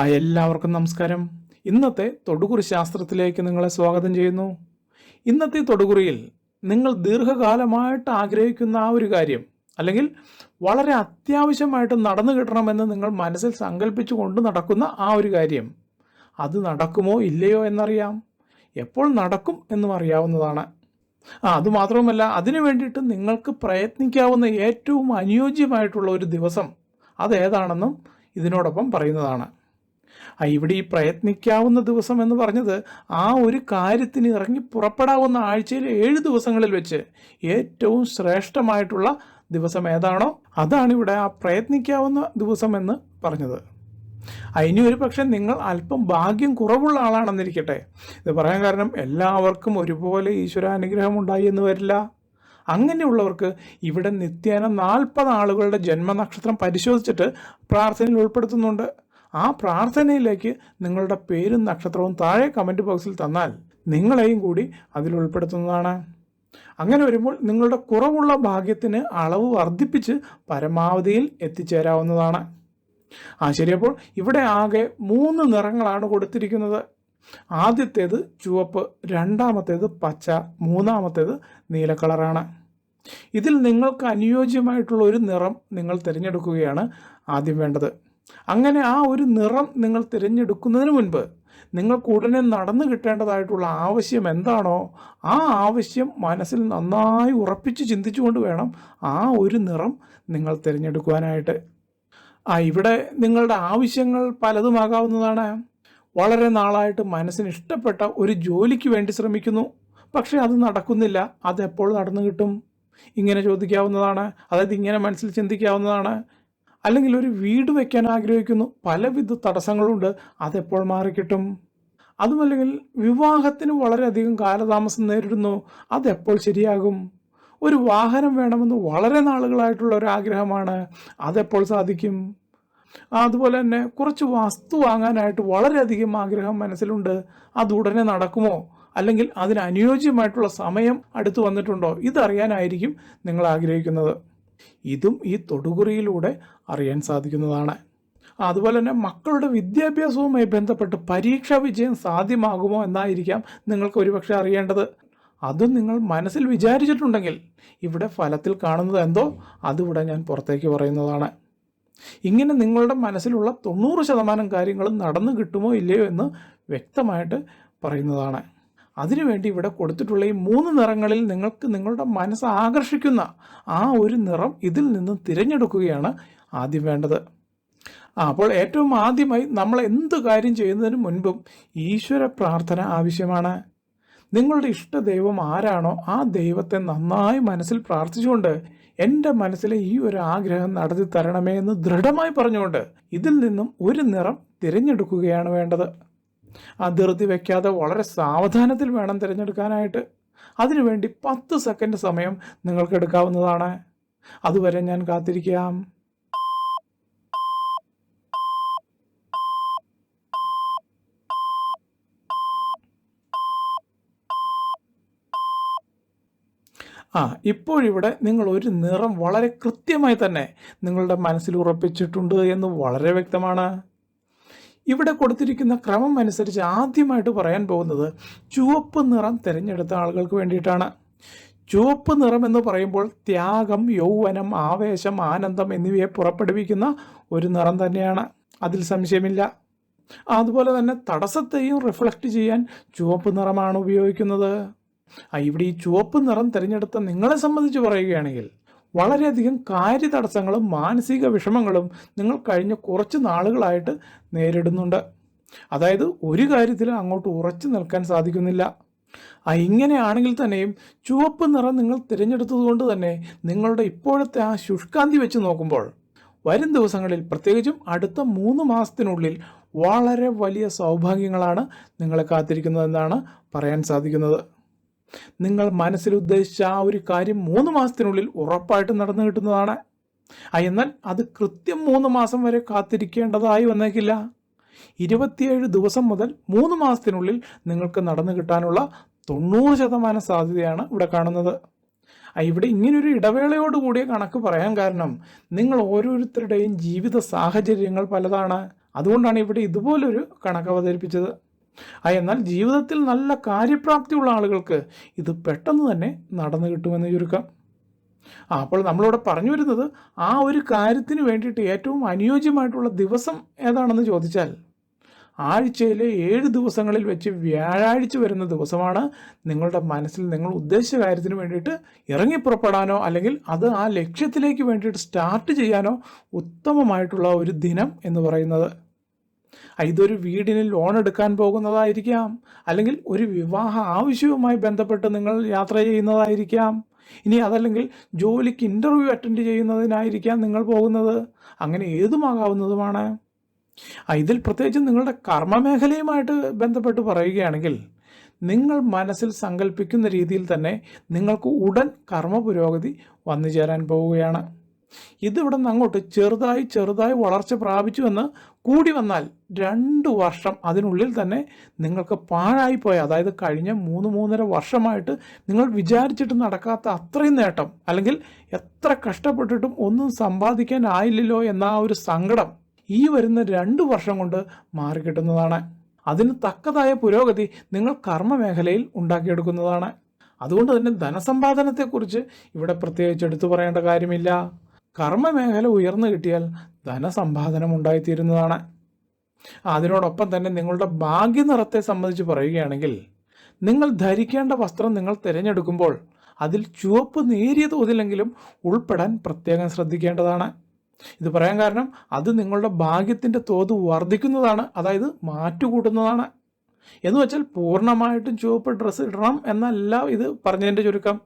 ആ എല്ലാവർക്കും നമസ്കാരം. ഇന്നത്തെ തൊടുകുറി ശാസ്ത്രത്തിലേക്ക് നിങ്ങളെ സ്വാഗതം ചെയ്യുന്നു. ഇന്നത്തെ തൊടുകുറിയിൽ നിങ്ങൾ ദീർഘകാലമായിട്ട് ആഗ്രഹിക്കുന്ന ആ ഒരു കാര്യം അല്ലെങ്കിൽ വളരെ അത്യാവശ്യമായിട്ട് നടന്നു കിട്ടണമെന്ന് നിങ്ങൾ മനസ്സിൽ സങ്കല്പിച്ചു കൊണ്ട് നടക്കുന്ന ആ ഒരു കാര്യം അത് നടക്കുമോ ഇല്ലയോ എന്നറിയാം. എപ്പോൾ നടക്കും എന്നും അറിയാവുന്നതാണ്. ആ അതുമാത്രവുമല്ല അതിനു വേണ്ടിയിട്ട് നിങ്ങൾക്ക് പ്രയത്നിക്കാവുന്ന ഏറ്റവും അനുയോജ്യമായിട്ടുള്ള ഒരു ദിവസം അതേതാണെന്നും ഇതിനോടൊപ്പം പറയുന്നതാണ്. ഇവിടെ ഈ പ്രയത്നിക്കാവുന്ന ദിവസം എന്ന് പറഞ്ഞത് ആ ഒരു കാര്യത്തിന് ഇറങ്ങി പുറപ്പെടാവുന്ന ആഴ്ചയിലെ ഏഴ് ദിവസങ്ങളിൽ വെച്ച് ഏറ്റവും ശ്രേഷ്ഠമായിട്ടുള്ള ദിവസം ഏതാണോ അതാണ് ഇവിടെ ആ പ്രയത്നിക്കാവുന്ന ദിവസം എന്ന് പറഞ്ഞത്. അതിന് ഒരു പക്ഷെ നിങ്ങൾ അല്പം ഭാഗ്യം കുറവുള്ള ആളാണെന്നിരിക്കട്ടെ. ഇത് പറയാൻ കാരണം എല്ലാവർക്കും ഒരുപോലെ ഈശ്വരാനുഗ്രഹം ഉണ്ടായി എന്ന് വരില്ല. അങ്ങനെയുള്ളവർക്ക് ഇവിടെ നിത്യേന നാൽപ്പത് ആളുകളുടെ ജന്മനക്ഷത്രം പരിശോധിച്ചിട്ട് പ്രാർത്ഥനയിൽ ഉൾപ്പെടുത്തുന്നുണ്ട്. ആ പ്രാർത്ഥനയിലേക്ക് നിങ്ങളുടെ പേരും നക്ഷത്രവും താഴെ കമന്റ് ബോക്സിൽ തന്നാൽ നിങ്ങളെയും കൂടി അതിൽ ഉൾപ്പെടുത്തുന്നതാണ്. അങ്ങനെ വരുമ്പോൾ നിങ്ങളുടെ കുറവുള്ള ഭാഗ്യത്തിന് അളവ് വർദ്ധിപ്പിച്ച് പരമാവധിയിൽ എത്തിച്ചേരാവുന്നതാണ്. ആ ശരിയപ്പോൾ ഇവിടെ ആകെ മൂന്ന് നിറങ്ങളാണ് കൊടുത്തിരിക്കുന്നത്. ആദ്യത്തേത് ചുവപ്പ് രണ്ടാമത്തേത് പച്ച മൂന്നാമത്തേത് നീല കളറാണ്. ഇതിൽ നിങ്ങൾക്ക് അനുയോജ്യമായിട്ടുള്ള ഒരു നിറം നിങ്ങൾ തിരഞ്ഞെടുക്കുകയാണ് ആദ്യം വേണ്ടത്. അങ്ങനെ ആ ഒരു നിറം നിങ്ങൾ തിരഞ്ഞെടുക്കുന്നതിന് മുൻപ് നിങ്ങൾക്ക് ഉടനെ നടന്നു കിട്ടേണ്ടതായിട്ടുള്ള ആവശ്യം എന്താണോ ആ ആവശ്യം മനസ്സിൽ നന്നായി ഉറപ്പിച്ച് ചിന്തിച്ചുകൊണ്ട് വേണം ആ ഒരു നിറം നിങ്ങൾ തിരഞ്ഞെടുക്കുവാനായിട്ട്. ആ ഇവിടെ നിങ്ങളുടെ ആവശ്യങ്ങൾ പലതുമാകാവുന്നതാണ്. വളരെ നാളായിട്ട് മനസ്സിന് ഇഷ്ടപ്പെട്ട ഒരു ജോലിക്ക് വേണ്ടി ശ്രമിക്കുന്നു. പക്ഷേ അത് നടക്കുന്നില്ല. അതെപ്പോൾ നടന്നു കിട്ടും? ഇങ്ങനെ ചോദിക്കാവുന്നതാണ്. അതായത് ഇങ്ങനെ മനസ്സിൽ ചിന്തിക്കാവുന്നതാണ്. അല്ലെങ്കിൽ ഒരു വീട് വയ്ക്കാൻ ആഗ്രഹിക്കുന്നു. പലവിധ തടസ്സങ്ങളുണ്ട്. അതെപ്പോൾ മാറിക്കിട്ടും? അതുമല്ലെങ്കിൽ വിവാഹത്തിന് വളരെയധികം കാലതാമസം നേരിടുന്നു. അതെപ്പോൾ ശരിയാകും? ഒരു വാഹനം വേണമെന്ന് വളരെ നാളുകളായിട്ടുള്ള ഒരു ആഗ്രഹമാണ്. അതെപ്പോൾ സാധിക്കും? അതുപോലെ തന്നെ കുറച്ച് വസ്തു വാങ്ങാനായിട്ട് വളരെയധികം ആഗ്രഹം മനസ്സിലുണ്ട്. അത് ഉടനെ നടക്കുമോ? അല്ലെങ്കിൽ അതിന് അനുയോജ്യമായിട്ടുള്ള സമയം അടുത്ത് വന്നിട്ടുണ്ടോ? ഇതറിയാനായിരിക്കും നിങ്ങൾ ആഗ്രഹിക്കുന്നത്. ഇതും ഈ തൊടുകുറിയിലൂടെ അറിയാൻ സാധിക്കുന്നതാണ്. അതുപോലെ തന്നെ മക്കളുടെ വിദ്യാഭ്യാസവുമായി ബന്ധപ്പെട്ട് പരീക്ഷാ വിജയം സാധ്യമാകുമോ എന്നായിരിക്കാം നിങ്ങൾക്ക് ഒരുപക്ഷെ അറിയേണ്ടത്. അതും നിങ്ങൾ മനസ്സിൽ വിചാരിച്ചിട്ടുണ്ടെങ്കിൽ ഇവിടെ ഫലത്തിൽ കാണുന്നത് എന്തോ അതിവിടെ ഞാൻ പുറത്തേക്ക് പറയുന്നതാണ്. ഇങ്ങനെ നിങ്ങളുടെ മനസ്സിലുള്ള തൊണ്ണൂറ് ശതമാനം കാര്യങ്ങളും നടന്നു കിട്ടുമോ ഇല്ലയോ എന്ന് വ്യക്തമായിട്ട് പറയുന്നതാണ്. അതിനുവേണ്ടി ഇവിടെ കൊടുത്തിട്ടുള്ള ഈ മൂന്ന് നിറങ്ങളിൽ നിങ്ങൾക്ക് നിങ്ങളുടെ മനസ്സ് ആകർഷിക്കുന്ന ആ ഒരു നിറം ഇതിൽ നിന്ന് തിരഞ്ഞെടുക്കുകയാണ് ആദ്യം വേണ്ടത്. അപ്പോൾ ഏറ്റവും ആദ്യമായി നമ്മൾ എന്ത് കാര്യം ചെയ്യുന്നതിന് മുൻപും ഈശ്വര പ്രാർത്ഥന ആവശ്യമാണ്. നിങ്ങളുടെ ഇഷ്ടദൈവം ആരാണോ ആ ദൈവത്തെ നന്നായി മനസ്സിൽ പ്രാർത്ഥിച്ചുകൊണ്ട് എന്റെ മനസ്സിലെ ഈ ഒരു ആഗ്രഹം നടത്തി തരണമേ എന്ന് ദൃഢമായി പറഞ്ഞുകൊണ്ട് ഇതിൽ നിന്നും ഒരു നിറം തിരഞ്ഞെടുക്കുകയാണ് വേണ്ടത്. ആ ധൃതി വെക്കാതെ വളരെ സാവധാനത്തിൽ വേണം തിരഞ്ഞെടുക്കാനായിട്ട്. അതിനുവേണ്ടി പത്ത് സെക്കൻഡ് സമയം നിങ്ങൾക്ക് എടുക്കാവുന്നതാണ്. അതുവരെ ഞാൻ കാത്തിരിക്കാം. ആ ഇപ്പോഴിവിടെ നിങ്ങൾ ഒരു നിറം വളരെ കൃത്യമായി തന്നെ നിങ്ങളുടെ മനസ്സിൽ ഉറപ്പിച്ചിട്ടുണ്ട് എന്ന് വളരെ വ്യക്തമാണ്. ഇവിടെ കൊടുത്തിരിക്കുന്ന ക്രമം അനുസരിച്ച് ആദ്യമായിട്ട് പറയാൻ പോകുന്നത് ചുവപ്പ് നിറം തിരഞ്ഞെടുത്ത ആളുകൾക്ക് വേണ്ടിയിട്ടാണ്. ചുവപ്പ് നിറം എന്ന് പറയുമ്പോൾ ത്യാഗം യൗവനം ആവേശം ആനന്ദം എന്നിവയെ പുറപ്പെടുവിക്കുന്ന ഒരു നിറം തന്നെയാണ്. അതിൽ സംശയമില്ല. അതുപോലെ തന്നെ തടസ്സത്തെയും റിഫ്ലക്റ്റ് ചെയ്യാൻ ചുവപ്പ് നിറമാണ് ഉപയോഗിക്കുന്നത്. ഇവിടെ ഈ ചുവപ്പ് നിറം തിരഞ്ഞെടുത്ത നിങ്ങളെ സംബന്ധിച്ച് പറയുകയാണെങ്കിൽ വളരെയധികം കാര്യതടസ്സങ്ങളും മാനസിക വിഷമങ്ങളും നിങ്ങൾ കഴിഞ്ഞ കുറച്ച് നാളുകളായിട്ട് നേരിടുന്നുണ്ട്. അതായത് ഒരു കാര്യത്തിലും അങ്ങോട്ട് ഉറച്ചു നിൽക്കാൻ സാധിക്കുന്നില്ല. ഇങ്ങനെയാണെങ്കിൽ തന്നെയും ചുവപ്പ് നിറം നിങ്ങൾ തിരഞ്ഞെടുത്തതുകൊണ്ട് തന്നെ നിങ്ങളുടെ ഇപ്പോഴത്തെ ആ ശുഷ്കാന്തി വെച്ച് നോക്കുമ്പോൾ വരും ദിവസങ്ങളിൽ പ്രത്യേകിച്ചും അടുത്ത മൂന്ന് മാസത്തിനുള്ളിൽ വളരെ വലിയ സൗഭാഗ്യങ്ങളാണ് നിങ്ങളെ കാത്തിരിക്കുന്നതെന്നാണ് പറയാൻ സാധിക്കുന്നത്. നിങ്ങൾ മനസ്സിൽ ഉദ്ദേശിച്ച ആ ഒരു കാര്യം മൂന്ന് മാസത്തിനുള്ളിൽ ഉറപ്പായിട്ടും നടന്നു കിട്ടുന്നതാണ്. എന്നാൽ അത് കൃത്യം മൂന്ന് മാസം വരെ കാത്തിരിക്കേണ്ടതായി വന്നേക്കില്ല. ഇരുപത്തിയേഴ് ദിവസം മുതൽ മൂന്ന് മാസത്തിനുള്ളിൽ നിങ്ങൾക്ക് നടന്നു കിട്ടാനുള്ള തൊണ്ണൂറ് ശതമാനം സാധ്യതയാണ് ഇവിടെ കാണുന്നത്. ഇവിടെ ഇങ്ങനൊരു ഇടവേളയോട് കൂടിയ കണക്ക് പറയാൻ കാരണം നിങ്ങൾ ഓരോരുത്തരുടെയും ജീവിത സാഹചര്യങ്ങൾ പലതാണ്. അതുകൊണ്ടാണ് ഇവിടെ ഇതുപോലൊരു കണക്ക് അവതരിപ്പിച്ചത് എന്നാൽ ജീവിതത്തിൽ നല്ല കാര്യപ്രാപ്തിയുള്ള ആളുകൾക്ക് ഇത് പെട്ടെന്ന് തന്നെ നടന്നു കിട്ടുമെന്ന് ചുരുക്കം. അപ്പോൾ നമ്മളിവിടെ പറഞ്ഞു വരുന്നത് ആ ഒരു കാര്യത്തിന് വേണ്ടിയിട്ട് ഏറ്റവും അനുയോജ്യമായിട്ടുള്ള ദിവസം ഏതാണെന്ന് ചോദിച്ചാൽ ആഴ്ചയിലെ ഏഴ് ദിവസങ്ങളിൽ വെച്ച് വ്യാഴാഴ്ച വരുന്ന ദിവസമാണ് നിങ്ങളുടെ മനസ്സിൽ നിങ്ങൾ ഉദ്ദേശിച്ച കാര്യത്തിന് വേണ്ടിയിട്ട് ഇറങ്ങിപ്പുറപ്പെടാനോ അല്ലെങ്കിൽ അത് ആ ലക്ഷ്യത്തിലേക്ക് വേണ്ടിയിട്ട് സ്റ്റാർട്ട് ചെയ്യാനോ ഉത്തമമായിട്ടുള്ള ഒരു ദിനം എന്ന് പറയുന്നത്. ഇതൊരു വീടിന് ലോൺ എടുക്കാൻ പോകുന്നതായിരിക്കാം. അല്ലെങ്കിൽ ഒരു വിവാഹ ആവശ്യവുമായി ബന്ധപ്പെട്ട് നിങ്ങൾ യാത്ര ചെയ്യുന്നതായിരിക്കാം. ഇനി അതല്ലെങ്കിൽ ജോലിക്ക് ഇന്റർവ്യൂ അറ്റൻഡ് ചെയ്യുന്നതിനായിരിക്കാം നിങ്ങൾ പോകുന്നത്. അങ്ങനെ ഏതുമാകാവുന്നതുമാണ്? ഇതിൽ പ്രത്യേകിച്ച് നിങ്ങളുടെ കർമ്മമേഖലയുമായിട്ട് ബന്ധപ്പെട്ട് പറയുകയാണെങ്കിൽ നിങ്ങൾ മനസ്സിൽ സങ്കല്പിക്കുന്ന രീതിയിൽ തന്നെ നിങ്ങൾക്ക് ഉടൻ കർമ്മ പുരോഗതി വന്നു ചേരാൻ പോവുകയാണ്. ഇതിവിടെ നിന്ന് അങ്ങോട്ട് ചെറുതായി ചെറുതായി വളർച്ച പ്രാപിച്ചു എന്ന് കൂടി വന്നാൽ രണ്ട് വർഷം അതിനുള്ളിൽ തന്നെ നിങ്ങൾക്ക് പാഴായിപ്പോയ അതായത് കഴിഞ്ഞ മൂന്ന് മൂന്നര വർഷമായിട്ട് നിങ്ങൾ വിചാരിച്ചിട്ട് നടക്കാത്ത അത്രയും നേട്ടം അല്ലെങ്കിൽ എത്ര കഷ്ടപ്പെട്ടിട്ടും ഒന്നും സമ്പാദിക്കാനായില്ലല്ലോ എന്ന ആ ഒരു സങ്കടം ഈ വരുന്ന രണ്ട് വർഷം കൊണ്ട് മാറിക്കിട്ടുന്നതാണ് അതിന് തക്കതായ പുരോഗതി നിങ്ങൾ കർമ്മ മേഖലയിൽ ഉണ്ടാക്കിയെടുക്കുന്നതാണ്. അതുകൊണ്ട് തന്നെ ധനസമ്പാദനത്തെക്കുറിച്ച് ഇവിടെ പ്രത്യേകിച്ച് എടുത്തു പറയേണ്ട കാര്യമില്ല. കർമ്മ മേഖല ഉയർന്നു കിട്ടിയാൽ ധനസമ്പാദനം ഉണ്ടായിത്തീരുന്നതാണ്. അതിനോടൊപ്പം തന്നെ നിങ്ങളുടെ ഭാഗ്യനിറത്തെ സംബന്ധിച്ച് പറയുകയാണെങ്കിൽ നിങ്ങൾ ധരിക്കേണ്ട വസ്ത്രം നിങ്ങൾ തിരഞ്ഞെടുക്കുമ്പോൾ അതിൽ ചുവപ്പ് നേരിയ തോതിലെങ്കിലും ഉൾപ്പെടാൻ പ്രത്യേകം ശ്രദ്ധിക്കേണ്ടതാണ്. ഇത് പറയാൻ കാരണം അത് നിങ്ങളുടെ ഭാഗ്യത്തിന്റെ തോത് വർദ്ധിക്കുന്നതാണ് അതായത് മാറ്റുകൂട്ടുന്നതാണ്. എന്ന് വെച്ചാൽ പൂർണമായിട്ടും ചുവപ്പ് ഡ്രസ്സ് ഇടണം എന്നല്ല ഇത് പറഞ്ഞതിന്റെ ചുരുക്കം.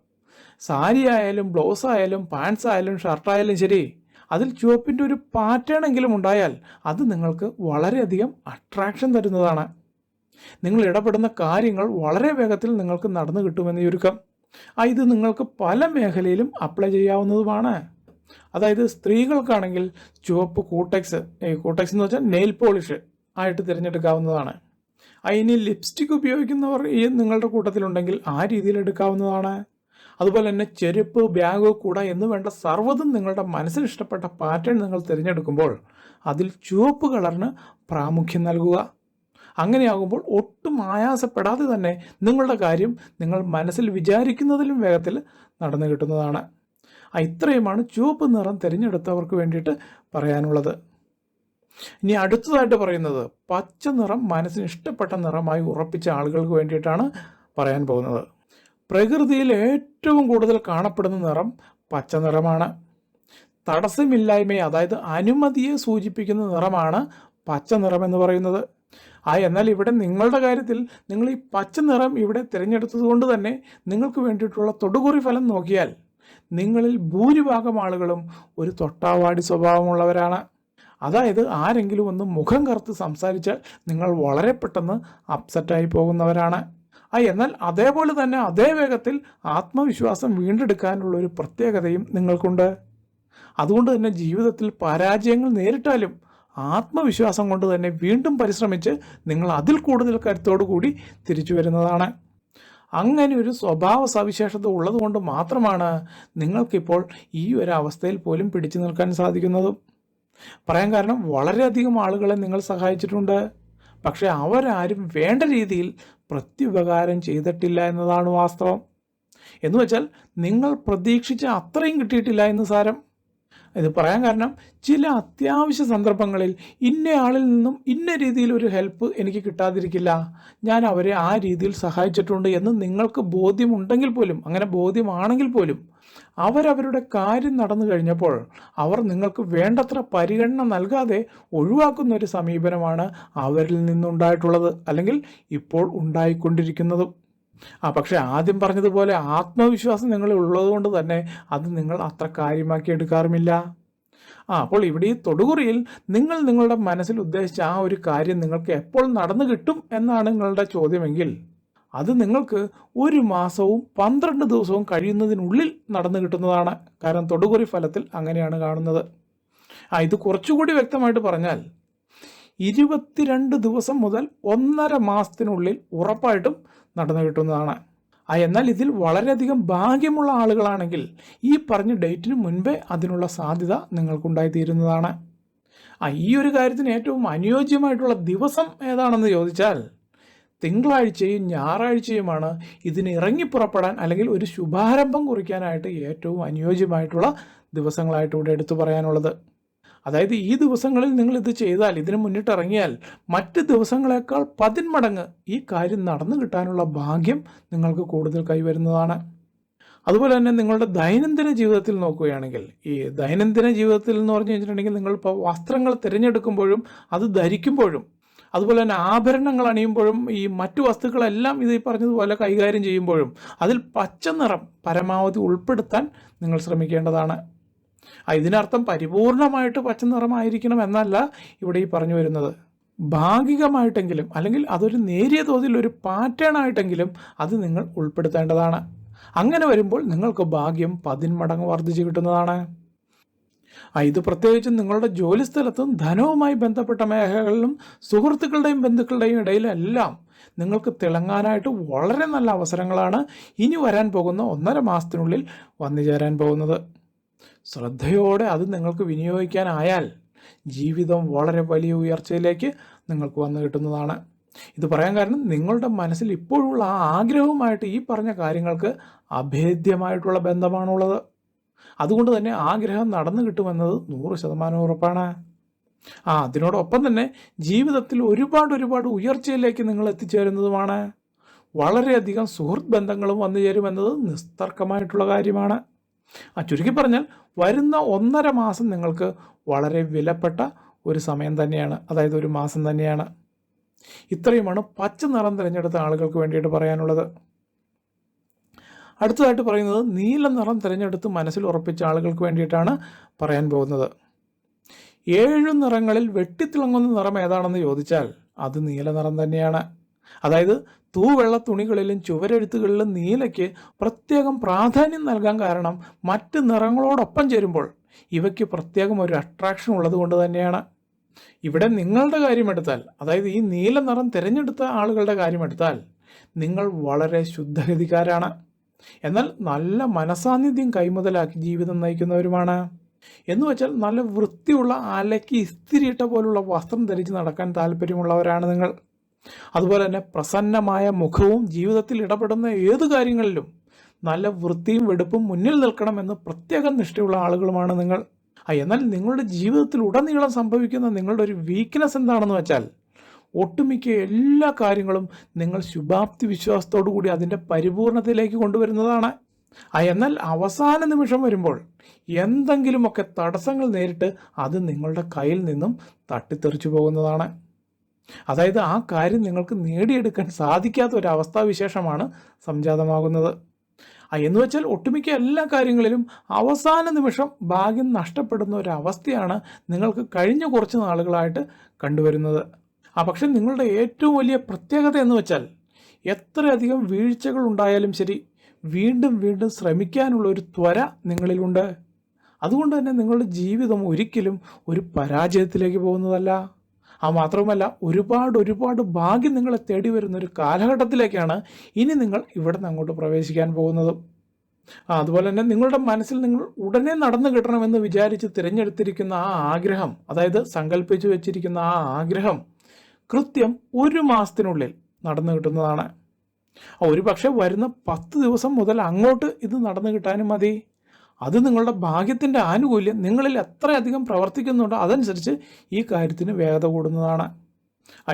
സാരി ആയാലും ബ്ലൗസ് ആയാലും പാൻസ് ആയാലും ഷർട്ടായാലും ശരി അതിൽ ചുവപ്പിന്റെ ഒരു പാറ്റേൺ എങ്കിലും ഉണ്ടായാൽ അത് നിങ്ങൾക്ക് വളരെയധികം അട്രാക്ഷൻ തരുന്നതാണ്. നിങ്ങൾ ഇടപെടുന്ന കാര്യങ്ങൾ വളരെ വേഗത്തിൽ നിങ്ങൾക്ക് നടന്നു കിട്ടുമെന്ന് ചുരുക്കം ഇത് നിങ്ങൾക്ക് പല മേഖലയിലും അപ്ലൈ ചെയ്യാവുന്നതുമാണ്. അതായത് സ്ത്രീകൾക്കാണെങ്കിൽ ചുവപ്പ് കൂട്ടക്സ് കൂട്ടക്സ് എന്ന് വെച്ചാൽ നെയിൽ പോളിഷ് ആയിട്ട് തിരഞ്ഞെടുക്കാവുന്നതാണ്. ഇനി ലിപ്സ്റ്റിക് ഉപയോഗിക്കുന്നവർ ഈ നിങ്ങളുടെ കൂട്ടത്തിലുണ്ടെങ്കിൽ ആ രീതിയിൽ എടുക്കാവുന്നതാണ്. അതുപോലെ തന്നെ ചെരുപ്പ് ബാഗ് കൂട എന്ന് വേണ്ട സർവതും നിങ്ങളുടെ മനസ്സിൽ ഇഷ്ടപ്പെട്ട പാറ്റേൺ നിങ്ങൾ തിരഞ്ഞെടുക്കുമ്പോൾ അതിൽ ചുവപ്പ് കളറിന് പ്രാമുഖ്യം നൽകുക. അങ്ങനെയാകുമ്പോൾ ഒട്ടും ആയാസപ്പെടാതെ തന്നെ നിങ്ങളുടെ കാര്യം നിങ്ങൾ മനസ്സിൽ വിചാരിക്കുന്നതിലും വേഗത്തിൽ നടന്നു കിട്ടുന്നതാണ്. ഇത്രയുമാണ് ചുവപ്പ് നിറം തിരഞ്ഞെടുത്തവർക്ക് വേണ്ടിയിട്ട് പറയാനുള്ളത്. ഇനി അടുത്തതായിട്ട് പറയുന്നത് പച്ച നിറം മനസ്സിന് ഇഷ്ടപ്പെട്ട നിറമായി ഉറപ്പിച്ച ആളുകൾക്ക് വേണ്ടിയിട്ടാണ് പറയാൻ പോകുന്നത്. പ്രകൃതിയിൽ ഏറ്റവും കൂടുതൽ കാണപ്പെടുന്ന നിറം പച്ച നിറമാണ്. തടസ്സമില്ലായ്മയെ അതായത് അനുമതിയെ സൂചിപ്പിക്കുന്ന നിറമാണ് പച്ച നിറം എന്ന് പറയുന്നത്. ആ എന്നാൽ ഇവിടെ നിങ്ങളുടെ കാര്യത്തിൽ നിങ്ങൾ ഈ പച്ച നിറം ഇവിടെ തിരഞ്ഞെടുത്തത് കൊണ്ട് തന്നെ നിങ്ങൾക്ക് വേണ്ടിയിട്ടുള്ള തൊടുകുറി ഫലം നോക്കിയാൽ നിങ്ങളിൽ ഭൂരിഭാഗം ആളുകളും ഒരു തൊട്ടാവാടി സ്വഭാവമുള്ളവരാണ്. അതായത് ആരെങ്കിലും ഒന്ന് മുഖം കറുത്ത് സംസാരിച്ചാൽ നിങ്ങൾ വളരെ പെട്ടെന്ന് അപ്സെറ്റായി പോകുന്നവരാണ്. ആ എന്നാൽ അതേപോലെ തന്നെ അതേ വേഗത്തിൽ ആത്മവിശ്വാസം വീണ്ടെടുക്കാനുള്ള ഒരു പ്രത്യേകതയും നിങ്ങൾക്കുണ്ട്. അതുകൊണ്ട് തന്നെ ജീവിതത്തിൽ പരാജയങ്ങൾ നേരിട്ടാലും ആത്മവിശ്വാസം കൊണ്ട് തന്നെ വീണ്ടും പരിശ്രമിച്ച് നിങ്ങൾ അതിൽ കൂടുതൽ കരുത്തോടു കൂടി തിരിച്ചു വരുന്നതാണ്. അങ്ങനെ ഒരു സ്വഭാവ സവിശേഷത ഉള്ളതുകൊണ്ട് മാത്രമാണ് നിങ്ങൾക്കിപ്പോൾ ഈ ഒരു അവസ്ഥയിൽ പോലും പിടിച്ചു നിൽക്കാൻ സാധിക്കുന്നതും. പറയാൻ കാരണം വളരെയധികം ആളുകളെ നിങ്ങൾ സഹായിച്ചിട്ടുണ്ട്. പക്ഷെ അവരാരും വേണ്ട രീതിയിൽ പ്രത്യുപകാരം ചെയ്തിട്ടില്ല എന്നതാണ് വാസ്തവം. എന്ന് വെച്ചാൽ നിങ്ങൾ പ്രതീക്ഷിച്ച അത്രയും കിട്ടിയിട്ടില്ല എന്ന് സാരം. ഇത് പറയാൻ കാരണം ചില അത്യാവശ്യ സന്ദർഭങ്ങളിൽ ഇന്ന ആളിൽ നിന്നും ഇന്ന രീതിയിൽ ഒരു ഹെൽപ്പ് എനിക്ക് കിട്ടാതിരിക്കില്ല. ഞാൻ അവരെ ആ രീതിയിൽ സഹായിച്ചിട്ടുണ്ട് എന്ന് നിങ്ങൾക്ക് ബോധ്യമുണ്ടെങ്കിൽ പോലും അങ്ങനെ ബോധ്യമാണെങ്കിൽ പോലും അവരവരുടെ കാര്യം നടന്നു കഴിഞ്ഞപ്പോൾ അവർ നിങ്ങൾക്ക് വേണ്ടത്ര പരിഗണന നൽകാതെ ഒഴിവാക്കുന്ന ഒരു സമീപനമാണ് അവരിൽ നിന്നുണ്ടായിട്ടുള്ളത് അല്ലെങ്കിൽ ഇപ്പോൾ ഉണ്ടായിക്കൊണ്ടിരിക്കുന്നതും. ആ പക്ഷെ ആദ്യം പറഞ്ഞതുപോലെ ആത്മവിശ്വാസം നിങ്ങളിൽ ഉള്ളതുകൊണ്ട് തന്നെ അത് നിങ്ങൾ അത്ര കാര്യമാക്കി എടുക്കാറുമില്ല. ആ അപ്പോൾ ഇവിടെ ഈ തൊടുകുറിയിൽ നിങ്ങൾ നിങ്ങളുടെ മനസ്സിൽ ഉദ്ദേശിച്ച ആ ഒരു കാര്യം നിങ്ങൾക്ക് എപ്പോൾ നടന്നു കിട്ടും എന്നാണ് നിങ്ങളുടെ ചോദ്യമെങ്കിൽ അത് നിങ്ങൾക്ക് ഒരു മാസവും പന്ത്രണ്ട് ദിവസവും കഴിയുന്നതിനുള്ളിൽ നടന്നു കിട്ടുന്നതാണ്. കാരണം തൊടുകുറി ഫലത്തിൽ അങ്ങനെയാണ് കാണുന്നത്. ആ ഇത് കുറച്ചുകൂടി വ്യക്തമായിട്ട് പറഞ്ഞാൽ ഇരുപത്തിരണ്ട് ദിവസം മുതൽ ഒന്നര മാസത്തിനുള്ളിൽ ഉറപ്പായിട്ടും നടന്നു കിട്ടുന്നതാണ്. ആ എന്നാൽ ഇതിൽ വളരെയധികം ഭാഗ്യമുള്ള ആളുകളാണെങ്കിൽ ഈ പറഞ്ഞ ഡേറ്റിന് മുൻപേ അതിനുള്ള സാധ്യത നിങ്ങൾക്കുണ്ടായിത്തീരുന്നതാണ്. ആ ഈ ഒരു കാര്യത്തിന് ഏറ്റവും അനുയോജ്യമായിട്ടുള്ള ദിവസം ഏതാണെന്ന് ചോദിച്ചാൽ തിങ്കളാഴ്ചയും ഞായറാഴ്ചയുമാണ് ഇതിന് ഇറങ്ങിപ്പുറപ്പെടാൻ അല്ലെങ്കിൽ ഒരു ശുഭാരംഭം കുറിക്കാനായിട്ട് ഏറ്റവും അനുയോജ്യമായിട്ടുള്ള ദിവസങ്ങളായിട്ട് ഇവിടെ എടുത്തു പറയാനുള്ളത്. അതായത് ഈ ദിവസങ്ങളിൽ നിങ്ങൾ ഇത് ചെയ്താൽ ഇതിന് മുന്നിട്ടിറങ്ങിയാൽ മറ്റ് ദിവസങ്ങളെക്കാൾ പതിന്മടങ്ങ് ഈ കാര്യം നടന്നു കിട്ടാനുള്ള ഭാഗ്യം നിങ്ങൾക്ക് കൂടുതൽ കൈവരുന്നതാണ്. അതുപോലെ തന്നെ നിങ്ങളുടെ ദൈനംദിന ജീവിതത്തിൽ നോക്കുകയാണെങ്കിൽ ഈ ദൈനംദിന ജീവിതത്തിൽ എന്ന് പറഞ്ഞു കഴിഞ്ഞിട്ടുണ്ടെങ്കിൽ നിങ്ങൾ ഇപ്പോൾ വസ്ത്രങ്ങൾ തിരഞ്ഞെടുക്കുമ്പോഴും അത് ധരിക്കുമ്പോഴും അതുപോലെ തന്നെ ആഭരണങ്ങൾ അണിയുമ്പോഴും ഈ മറ്റു വസ്തുക്കളെല്ലാം ഇത് പറഞ്ഞതുപോലെ കൈകാര്യം ചെയ്യുമ്പോഴും അതിൽ പച്ച നിറം പരമാവധി ഉൾപ്പെടുത്താൻ നിങ്ങൾ ശ്രമിക്കേണ്ടതാണ്. ഇതിനർത്ഥം പരിപൂർണമായിട്ട് പച്ച നിറമായിരിക്കണം എന്നല്ല ഇവിടെ ഈ പറഞ്ഞു വരുന്നത്. ഭാഗികമായിട്ടെങ്കിലും അല്ലെങ്കിൽ അതൊരു നേരിയ തോതിൽ ഒരു പാറ്റേൺ ആയിട്ടെങ്കിലും അത് നിങ്ങൾ ഉൾപ്പെടുത്തേണ്ടതാണ്. അങ്ങനെ വരുമ്പോൾ നിങ്ങൾക്ക് ഭാഗ്യം പതിന്മടങ്ങ് വർദ്ധിച്ചു കിട്ടുന്നതാണ്. ആ ഇത് പ്രത്യേകിച്ചും നിങ്ങളുടെ ജോലി സ്ഥലത്തും ധനവുമായി ബന്ധപ്പെട്ട മേഖലകളിലും സുഹൃത്തുക്കളുടെയും ബന്ധുക്കളുടെയും ഇടയിലെല്ലാം നിങ്ങൾക്ക് തിളങ്ങാനായിട്ട് വളരെ നല്ല അവസരങ്ങളാണ് ഇനി വരാൻ പോകുന്ന ഒന്നര മാസത്തിനുള്ളിൽ വന്നു ചേരാൻ പോകുന്നത്. ശ്രദ്ധയോടെ അത് നിങ്ങൾക്ക് വിനിയോഗിക്കാനായാൽ ജീവിതം വളരെ വലിയ ഉയർച്ചയിലേക്ക് നിങ്ങൾക്ക് വന്നു കിട്ടുന്നതാണ്. ഇത് പറയാൻ കാരണം നിങ്ങളുടെ മനസ്സിൽ ഇപ്പോഴുള്ള ആ ആഗ്രഹവുമായിട്ട് ഈ പറഞ്ഞ കാര്യങ്ങൾക്ക് അഭേദ്യമായിട്ടുള്ള ബന്ധമാണുള്ളത്. അതുകൊണ്ട് തന്നെ ആഗ്രഹം നടന്നു കിട്ടുമെന്നത് നൂറ് ശതമാനം ഉറപ്പാണ്. ആ അതിനോടൊപ്പം തന്നെ ജീവിതത്തിൽ ഒരുപാട് ഒരുപാട് ഉയർച്ചയിലേക്ക് നിങ്ങൾ എത്തിച്ചേരുന്നതുമാണ്. വളരെയധികം സുഹൃത്ത് ബന്ധങ്ങളും വന്നു ചേരുമെന്നത് നിസ്തർക്കമായിട്ടുള്ള കാര്യമാണ്. ആ ചുരുക്കി പറഞ്ഞാൽ വരുന്ന ഒന്നര മാസം നിങ്ങൾക്ക് വളരെ വിലപ്പെട്ട ഒരു സമയം തന്നെയാണ്. അതായത് ഒരു മാസം തന്നെയാണ്. ഇത്രയുമാണ് പച്ച നിറം തിരഞ്ഞെടുത്ത ആളുകൾക്ക് വേണ്ടിയിട്ട് പറയാനുള്ളത്. അടുത്തതായിട്ട് പറയുന്നത് നീല നിറം തിരഞ്ഞെടുത്ത് മനസ്സിൽ ഉറപ്പിച്ച ആളുകൾക്ക് വേണ്ടിയിട്ടാണ് പറയാൻ പോകുന്നത്. ഏഴ് നിറങ്ങളിൽ വെട്ടിത്തിളങ്ങുന്ന നിറം ഏതാണെന്ന് ചോദിച്ചാൽ അത് നീല നിറം തന്നെയാണ്. അതായത് തൂവെള്ള തുണികളിലും ചുവരെഴുത്തുകളിലും നീലയ്ക്ക് പ്രത്യേകം പ്രാധാന്യം നൽകാൻ കാരണം മറ്റ് നിറങ്ങളോടൊപ്പം ചേരുമ്പോൾ ഇവയ്ക്ക് പ്രത്യേകം ഒരു അട്രാക്ഷൻ ഉള്ളത് കൊണ്ട് തന്നെയാണ്. ഇവിടെ നിങ്ങളുടെ കാര്യമെടുത്താൽ അതായത് ഈ നീല നിറം തിരഞ്ഞെടുത്ത ആളുകളുടെ കാര്യമെടുത്താൽ നിങ്ങൾ വളരെ ശുദ്ധഗതിക്കാരാണ്. എന്നാൽ നല്ല മനസാന്നിധ്യം കൈമുതലാക്കി ജീവിതം നയിക്കുന്നവരുമാണ്. എന്ന് വെച്ചാൽ നല്ല വൃത്തിയുള്ള അലക്കി ഇസ്തിരിയിട്ട പോലുള്ള വസ്ത്രം ധരിച്ച് നടക്കാൻ താല്പര്യമുള്ളവരാണ് നിങ്ങൾ. അതുപോലെ തന്നെ പ്രസന്നമായ മുഖവും ജീവിതത്തിൽ ഇടപെടുന്ന ഏത് കാര്യങ്ങളിലും നല്ല വൃത്തിയും വെടുപ്പും മുന്നിൽ നിൽക്കണമെന്ന് പ്രത്യേകം നിഷ്ഠയുള്ള ആളുകളുമാണ് നിങ്ങൾ. എന്നാൽ നിങ്ങളുടെ ജീവിതത്തിൽ ഉടനീളം സംഭവിക്കുന്ന നിങ്ങളുടെ ഒരു വീക്ക്നെസ് എന്താണെന്ന് വെച്ചാൽ ഒട്ടുമിക്ക എല്ലാ കാര്യങ്ങളും നിങ്ങൾ ശുഭാപ്തി വിശ്വാസത്തോടു കൂടി അതിന്റെ പരിപൂർണതയിലേക്ക് കൊണ്ടുവരുന്നതാണ്. എന്നാൽ അവസാന നിമിഷം വരുമ്പോൾ എന്തെങ്കിലുമൊക്കെ തടസ്സങ്ങൾ നേരിട്ട് അത് നിങ്ങളുടെ കയ്യിൽ നിന്നും തട്ടിത്തെറിച്ചു പോകുന്നതാണ്. അതായത് ആ കാര്യം നിങ്ങൾക്ക് നേടിയെടുക്കാൻ സാധിക്കാത്ത ഒരു അവസ്ഥാവിശേഷമാണ് സംജാതമാകുന്നത്. എന്ന് വെച്ചാൽ ഒട്ടുമിക്ക എല്ലാ കാര്യങ്ങളിലും അവസാന നിമിഷം ഭാഗ്യം നഷ്ടപ്പെടുന്ന ഒരു അവസ്ഥയാണ് നിങ്ങൾക്ക് കഴിഞ്ഞ കുറച്ച് നാളുകളായിട്ട് കണ്ടുവരുന്നത്. ആ പക്ഷെ നിങ്ങളുടെ ഏറ്റവും വലിയ പ്രത്യേകത എന്ന് വെച്ചാൽ എത്രയധികം വീഴ്ചകൾ ഉണ്ടായാലും ശരി വീണ്ടും വീണ്ടും ശ്രമിക്കാനുള്ള ഒരു ത്വര നിങ്ങളിലുണ്ട്. അതുകൊണ്ട് തന്നെ നിങ്ങളുടെ ജീവിതം ഒരിക്കലും ഒരു പരാജയത്തിലേക്ക് പോകുന്നതല്ല. ആ മാത്രവുമല്ല ഒരുപാട് ഒരുപാട് ഭാഗ്യം നിങ്ങളെ തേടി വരുന്ന ഒരു കാലഘട്ടത്തിലേക്കാണ് ഇനി നിങ്ങൾ ഇവിടെ നിന്ന് അങ്ങോട്ട് പ്രവേശിക്കാൻ പോകുന്നത്. അതുപോലെ തന്നെ നിങ്ങളുടെ മനസ്സിൽ നിങ്ങൾ ഉടനെ നടന്നു കിട്ടണമെന്ന് വിചാരിച്ച് തിരഞ്ഞെടുത്തിരിക്കുന്ന ആ ആഗ്രഹം അതായത് സങ്കല്പിച്ചു വെച്ചിരിക്കുന്ന ആ ആഗ്രഹം കൃത്യം ഒരു മാസത്തിനുള്ളിൽ നടന്നു കിട്ടുന്നതാണ്. ഒരു പക്ഷെ വരുന്ന പത്ത് ദിവസം മുതൽ അങ്ങോട്ട് ഇത് നടന്നു കിട്ടാനും മതി. അത് നിങ്ങളുടെ ഭാഗ്യത്തിന്റെ ആനുകൂല്യം നിങ്ങളിൽ എത്രയധികം പ്രവർത്തിക്കുന്നുണ്ടോ അതനുസരിച്ച് ഈ കാര്യത്തിന് വേഗത കൂടുന്നതാണ്.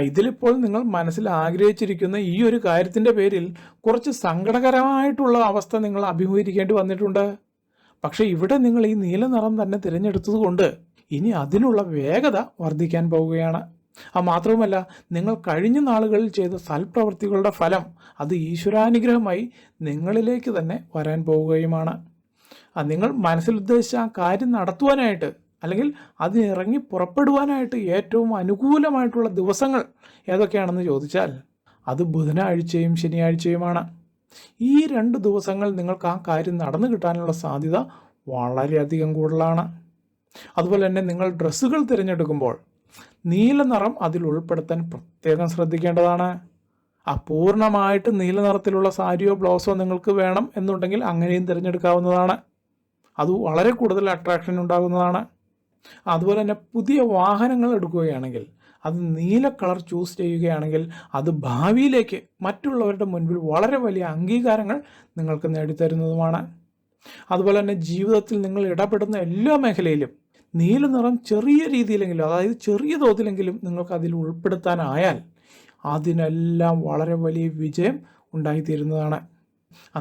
ഇതിലിപ്പോൾ നിങ്ങൾ മനസ്സിൽ ആഗ്രഹിച്ചിരിക്കുന്ന ഈ ഒരു കാര്യത്തിന്റെ പേരിൽ കുറച്ച് സങ്കടകരമായിട്ടുള്ള അവസ്ഥ നിങ്ങൾ അഭിമുഖീകരിക്കേണ്ടി വന്നിട്ടുണ്ട്. പക്ഷെ ഇവിടെ നിങ്ങൾ ഈ നീല നിറം തന്നെ തിരഞ്ഞെടുത്തത് കൊണ്ട് ഇനി അതിനുള്ള വേഗത വർദ്ധിക്കാൻ പോവുകയാണ്. ആ മാത്രവുമല്ല നിങ്ങൾ കഴിഞ്ഞ നാളുകളിൽ ചെയ്ത സൽപ്രവൃത്തികളുടെ ഫലം അത് ഈശ്വരാനുഗ്രഹമായി നിങ്ങളിലേക്ക് തന്നെ വരാൻ പോവുകയുമാണ്. നിങ്ങൾ മനസ്സിൽ ഉദ്ദേശിച്ച ആ കാര്യം നടത്തുവാനായിട്ട് അല്ലെങ്കിൽ അതിനിറങ്ങി പുറപ്പെടുവാനായിട്ട് ഏറ്റവും അനുകൂലമായിട്ടുള്ള ദിവസങ്ങൾ ഏതൊക്കെയാണെന്ന് ചോദിച്ചാൽ അത് ബുധനാഴ്ചയും ശനിയാഴ്ചയുമാണ്. ഈ രണ്ട് ദിവസങ്ങൾ നിങ്ങൾക്ക് ആ കാര്യം നടന്നു കിട്ടാനുള്ള സാധ്യത വളരെയധികം കൂടുതലാണ്. അതുപോലെ തന്നെ നിങ്ങൾ ഡ്രസ്സുകൾ തിരഞ്ഞെടുക്കുമ്പോൾ നീല നിറം അതിൽ ഉൾപ്പെടുത്താൻ പ്രത്യേകം ശ്രദ്ധിക്കേണ്ടതാണ്. അപൂർണമായിട്ട് നീല നിറത്തിലുള്ള സാരിയോ ബ്ലൗസോ നിങ്ങൾക്ക് വേണം എന്നുണ്ടെങ്കിൽ അങ്ങനെയും തിരഞ്ഞെടുക്കാവുന്നതാണ്. അത് വളരെ കൂടുതൽ അട്രാക്ഷൻ ഉണ്ടാകുന്നതാണ്. അതുപോലെ തന്നെ പുതിയ വാഹനങ്ങൾ എടുക്കുകയാണെങ്കിൽ അത് നീല കളർ ചൂസ് ചെയ്യുകയാണെങ്കിൽ അത് ഭാവിയിലേക്ക് മറ്റുള്ളവരുടെ മുൻപിൽ വളരെ വലിയ അംഗീകാരങ്ങൾ നിങ്ങൾക്ക് നേടിത്തരുന്നതുമാണ്. അതുപോലെ തന്നെ ജീവിതത്തിൽ നിങ്ങൾ ഇടപെടുന്ന എല്ലാ മേഖലയിലും നീല നിറം ചെറിയ രീതിയിലെങ്കിലും അതായത് ചെറിയ തോതിലെങ്കിലും നിങ്ങൾക്ക് അതിൽ ഉൾപ്പെടുത്താനായാൽ അതിനെല്ലാം വളരെ വലിയ വിജയം ഉണ്ടായിത്തീരുന്നതാണ്.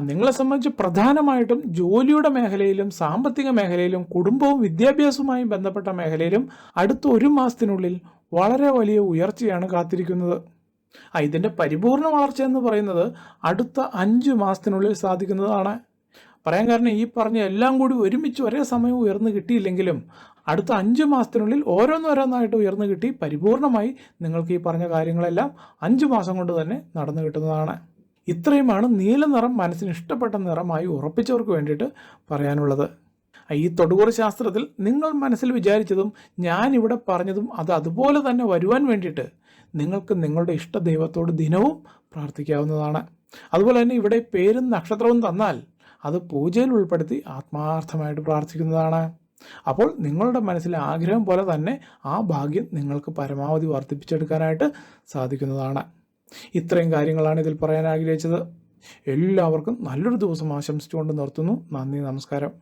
നിങ്ങളെ സംബന്ധിച്ച് പ്രധാനമായിട്ടും ജോലിയുടെ മേഖലയിലും സാമ്പത്തിക മേഖലയിലും കുടുംബവും വിദ്യാഭ്യാസവുമായും ബന്ധപ്പെട്ട മേഖലയിലും അടുത്ത ഒരു മാസത്തിനുള്ളിൽ വളരെ വലിയ ഉയർച്ചയാണ് കാത്തിരിക്കുന്നത്. ഇതിന്റെ പരിപൂർണ വളർച്ച എന്ന് പറയുന്നത് അടുത്ത അഞ്ച് മാസത്തിനുള്ളിൽ സാധിക്കുന്നതാണ്. പറയാൻ കാരണം ഈ പറഞ്ഞ എല്ലാം കൂടി ഒരുമിച്ച് ഒരേ സമയം ഉയർന്നു കിട്ടിയില്ലെങ്കിലും അടുത്ത അഞ്ച് മാസത്തിനുള്ളിൽ ഓരോന്നോരോന്നായിട്ട് ഉയർന്നു കിട്ടി. പരിപൂർണമായി നിങ്ങൾക്ക് ഈ പറഞ്ഞ കാര്യങ്ങളെല്ലാം അഞ്ച് മാസം കൊണ്ട് തന്നെ നടന്നു കിട്ടുന്നതാണ്. ഇത്രയുമാണ് നീല നിറം മനസ്സിന് ഇഷ്ടപ്പെട്ട നിറമായി ഉറപ്പിച്ചവർക്ക് വേണ്ടിയിട്ട് പറയാനുള്ളത്. ഈ തൊടുകുറി ശാസ്ത്രത്തിൽ നിങ്ങൾ മനസ്സിൽ വിചാരിച്ചതും ഞാൻ ഇവിടെ പറഞ്ഞതും അത് അതുപോലെ തന്നെ വരുവാൻ വേണ്ടിയിട്ട് നിങ്ങൾക്ക് നിങ്ങളുടെ ഇഷ്ട ദൈവത്തോട് ദിനവും പ്രാർത്ഥിക്കാവുന്നതാണ്. അതുപോലെ തന്നെ ഇവിടെ പേരും നക്ഷത്രവും തന്നാൽ അത് പൂജയിൽ ഉൾപ്പെടുത്തി ആത്മാർത്ഥമായിട്ട് പ്രാർത്ഥിക്കുന്നതാണ്. അപ്പോൾ നിങ്ങളുടെ മനസ്സിലെ ആഗ്രഹം പോലെ തന്നെ ആ ഭാഗ്യം നിങ്ങൾക്ക് പരമാവധി വർദ്ധിപ്പിച്ചെടുക്കാനായിട്ട് സാധിക്കുന്നതാണ്. ഇത്രയും കാര്യങ്ങളാണ് ഇതിൽ പറയാൻ ആഗ്രഹിച്ചത്. എല്ലാവർക്കും നല്ലൊരു ദിവസം ആശംസിച്ചുകൊണ്ട് നിർത്തുന്നു. നന്ദി നമസ്കാരം.